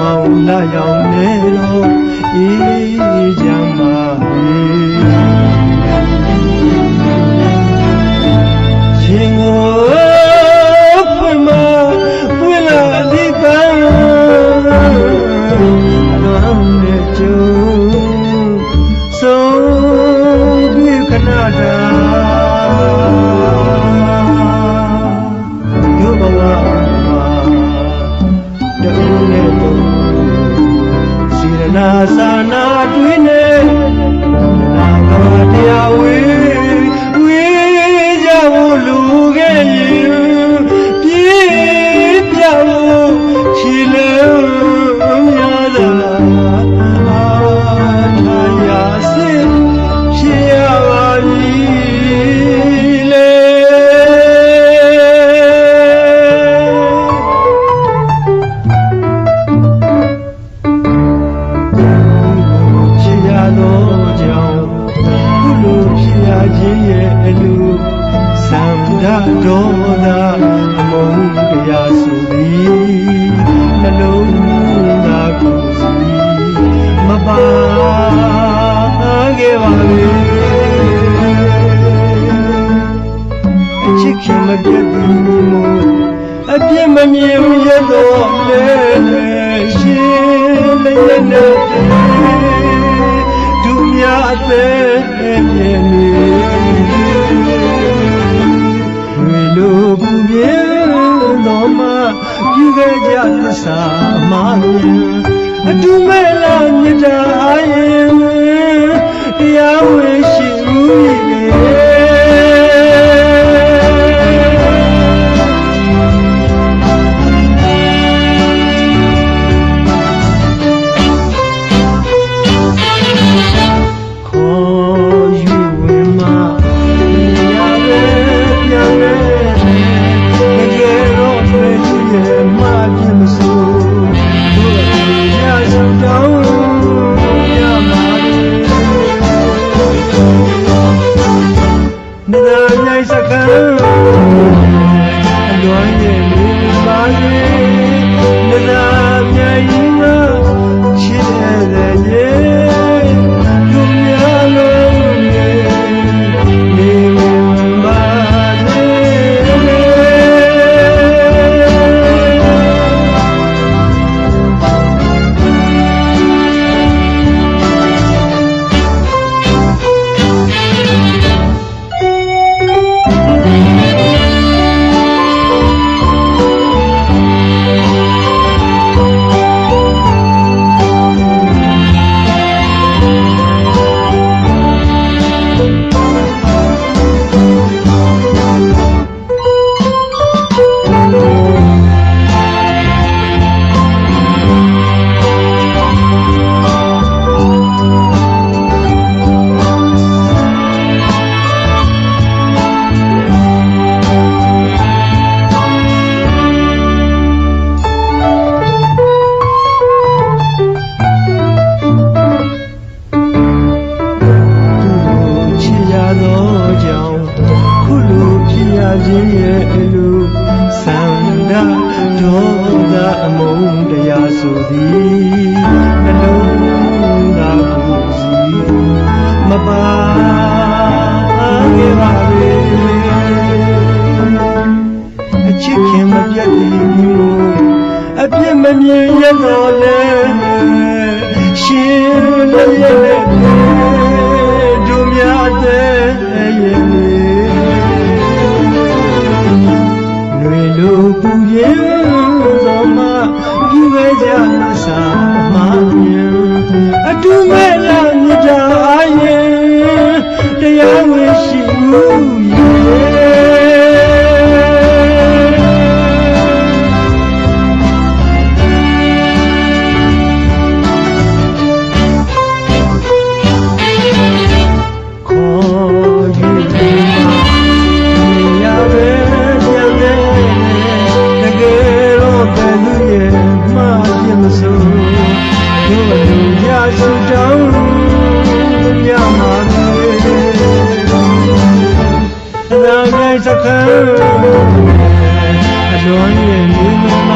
မောင်လာရောက်နေတော့အေးချမ်းပါ သအမုန်းတရားဆိုသည်နှလုံးသားကိုယ်စီမပါခဲ့ပါလေအချစ်ခင်မပြတ်သည်မို့အပြစ်မမြင်ရတော့လေရှင်လည်းနဲ့ စ္စာမမြင်အတူမဲ့လာမြတ်တာရင် ခြင်းရဲ့အလိုသန္တာဒေါသအမုန်းတရားဆိုသည်နှလုံးသားကိုစီမပါခဲ့ပါလေအချစ်ခင်မပြတ်သည်မျိုးအပြစ်မမြင်ရတော့လေရှင်လည်းရဲ့ Oh man. ရာစုတောင်းရမှာလေနာဂိုင်းစခန်းအလွန်ရည်မြန်း